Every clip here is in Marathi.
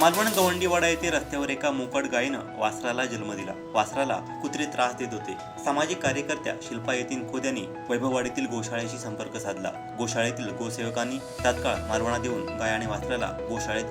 मालवण गवंडीवाडा येथे रस्त्यावर एका मोकट गायीनं वासराला जन्म दिला. वासराला कुत्रे त्रास देत होते. सामाजिक कार्यकर्त्या शिल्पा येथील खोद्यांनी वैभववाडीतील गोशाळेशी संपर्क साधला. गोशाळेतील गोसेवकांनी तात्काळ मालवणा देऊन गाय आणि वासराला गोशाळेत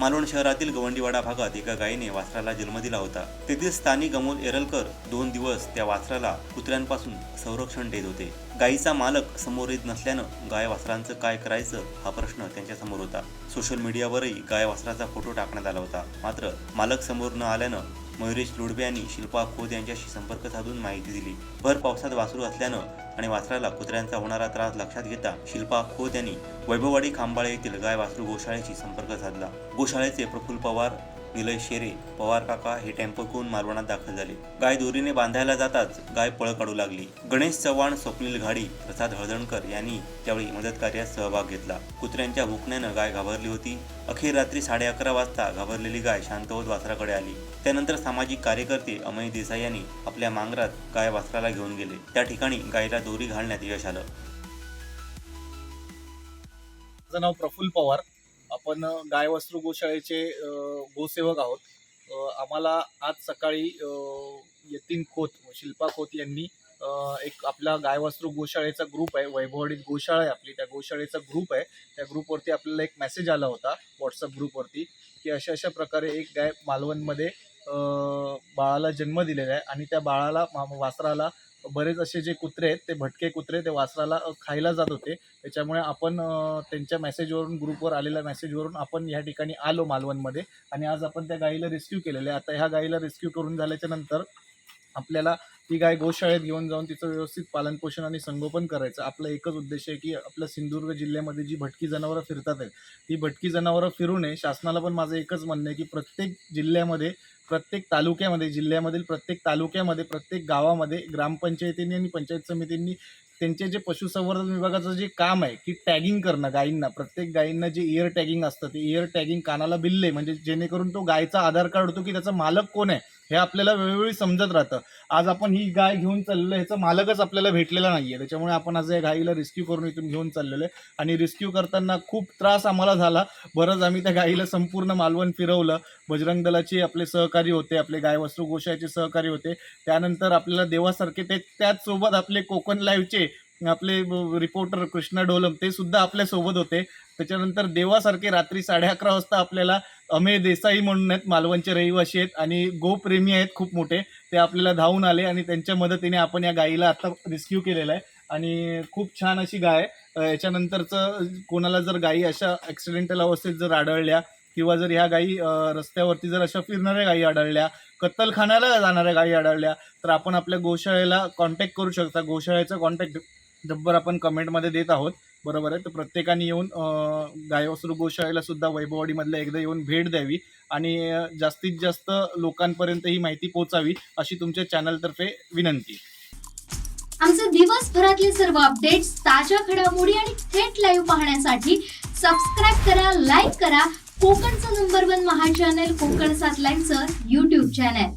मालवण शहरातील गवंडीवाडा भागात एका गायीने वासराला जन्म दिला होता. तेथील स्थानिक अमोल एरलकर दोन दिवस त्या वासराला कुत्र्यांपासून संरक्षण देत होते. गायीचा मालक समोर येत नसल्यानं गाय वासरांचं काय करायचं हा प्रश्न त्यांच्यासमोर होता. सोशल मीडियावरही गाय वासराचा फोटो टाकण्यात आला होता. मात्र मालक समोर न आल्यानं मयुरेश लोडबे यांनी शिल्पा खोत यांच्याशी संपर्क साधून माहिती दिली. भर पावसात वासरू असल्यानं आणि वासराला कुत्र्यांचा होणारा त्रास लक्षात घेता शिल्पा खोत यांनी वैभववाडी खांबाळे येथील गाय वासरू गोशाळेशी संपर्क साधला. गोशाळेचे प्रफुल्ल पवार निलय शेरे पवार काका हे टेम्पो घेऊन मारवणात दाखल झाले. गाय दोरीने बांधायला जाताच गाय पळ काढू लागली. गणेश चव्हाण स्वप्नील घाडी प्रसाद हळदणकर यांनी त्यावेळी मदत कार्यात सहभाग घेतला. कुत्र्यांच्या भुकण्यानं गाय घाबरली होती. अखेर रात्री साडे अकरा वाजता घाबरलेली गाय शांत होत वासराकडे आली. त्यानंतर सामाजिक कार्यकर्ते अमय देसाई यांनी आपल्या मांगरात गाय वासराला घेऊन गेले. त्या ठिकाणी गायीला दोरी घालण्यात यश आलं. माझं नाव प्रफुल्ल पवार. आपण अ, गाय वस्त्र गोशाळेचे गोसेवक आहोत. आम्हाला आज सकाळी यतीन खोत शिल्पा खोत यांनी एक आपला गाय वस्त्र गोशाळेचा ग्रुप आहे वैभववाडीत गोशाळा आहे आपली. त्या गोशाळेचा ग्रुप आहे. त्या ग्रुपवरती आपल्याला एक मेसेज आला होता व्हॉट्सअप ग्रुपवरती की अशा अशा प्रकारे एक गाय मालवणमध्ये बाळाला जन्म दिलेला आहे आणि त्या बाळाला मा- वासराला बरेच असे जे कुत्रे आहेत ते भटके कुत्रे ते वासराला खायला जात होते. त्याच्यामुळे आपण त्यांच्या मेसेजवरून ग्रुपवर आलेल्या मेसेजवरून आपण या ठिकाणी आलो मालवणमध्ये. आणि आज आपण त्या गाईला रेस्क्यू केलेले आहे आता ह्या गाईला रेस्क्यू करून झाल्याच्यानंतर आपल्याला ती गाय गोशाळेत घेऊन जाऊन तिचं व्यवस्थित पालनपोषण आणि संगोपन करायचं. आपला एकच उद्देश आहे की आपल्या सिंधुदुर्ग जिल्ह्यामध्ये जी भटकी जनावरं फिरतात आहेत ती भटकी जनावरं फिरू नये. शासनाला पण माझं एकच म्हणणं आहे की प्रत्येक जिल्ह्यामध्ये प्रत्येक तालुक्यामध्ये जिल्ह्यामधील प्रत्येक तालुक्यामध्ये प्रत्येक गावामध्ये ग्रामपंचायतींनी आणि पंचायत समितींनी त्यांचे जे पशुसंवर्धन विभागाचं जे काम आहे की टॅगिंग करणं गायींना प्रत्येक गायींना जे इयर टॅगिंग असतं ते इयर टॅगिंग कानाला बिल्ले म्हणजे जेणेकरून तो गायचा आधार कार्ड होतो की त्याचा मालक कोण आहे? हे आपल्याला वेळोवेळी समजत राहतं. आज आपण ही गाय घेऊन चाललेलं ह्याचा मालकच आपल्याला भेटलेला नाही आहे त्याच्यामुळे आपण आज या गाईला रेस्क्यू करून इथून घेऊन चाललेलो आहे. आणि रेस्क्यू करताना खूप त्रास आम्हाला झाला. बरंच आम्ही त्या गाईला संपूर्ण मालवण फिरवलं. बजरंग दलाचे आपले सहकारी होते आपले गाय वस्त्र गोशाचे सहकारी होते. त्यानंतर आपल्याला देवासारखे ते त्याचसोबत आपले कोकण लाईव्हचे आपले रिपोर्टर कृष्णा डोलम ते सुद्धा आपल्यासोबत होते. त्याच्यानंतर देवासारखे रात्री साडे अकरा वाजता आपल्याला अमेय देसाई म्हणून आहेत मालवणचे रहिवासी आहेत आणि गोप्रेमी आहेत खूप मोठे. ते आपल्याला धावून आले आणि त्यांच्या मदतीने आपण या गाईला आता रेस्क्यू केलेला आहे. आणि खूप छान अशी गाय आहे. याच्यानंतरचं कोणाला जर गायी अशा ॲक्सिडेंटल अवस्थेत जर आढळल्या किंवा जर ह्या गायी रस्त्यावरती जर अशा फिरणाऱ्या गायी आढळल्या कत्तलखान्याला जाणाऱ्या गायी आढळल्या तर आपण आपल्या गोशाळेला कॉन्टॅक्ट करू शकता. गोशाळेचा कॉन्टॅक्ट नंबर आपण कमेंटमध्ये देत आहोत. बरोबर आहे? तर प्रत्येकाने येऊन गायवसरू गोशाळेला सुद्धा वैभववाडीमधल्या एकदा येऊन भेट द्यावी आणि जास्तीत जास्त लोकांपर्यंत ही माहिती पोहोचावी अशी तुमच्या चॅनलतर्फे विनंती. आमचे दिवसभरातले सर्व अपडेट्स ताज्या घडामोडी आणि थेट लाईव्ह पाहण्यासाठी सबस्क्राईब करा लाईक करा. कोकणचं नंबर वन महा चॅनल कोकण सात लाईनचं युट्यूब चॅनल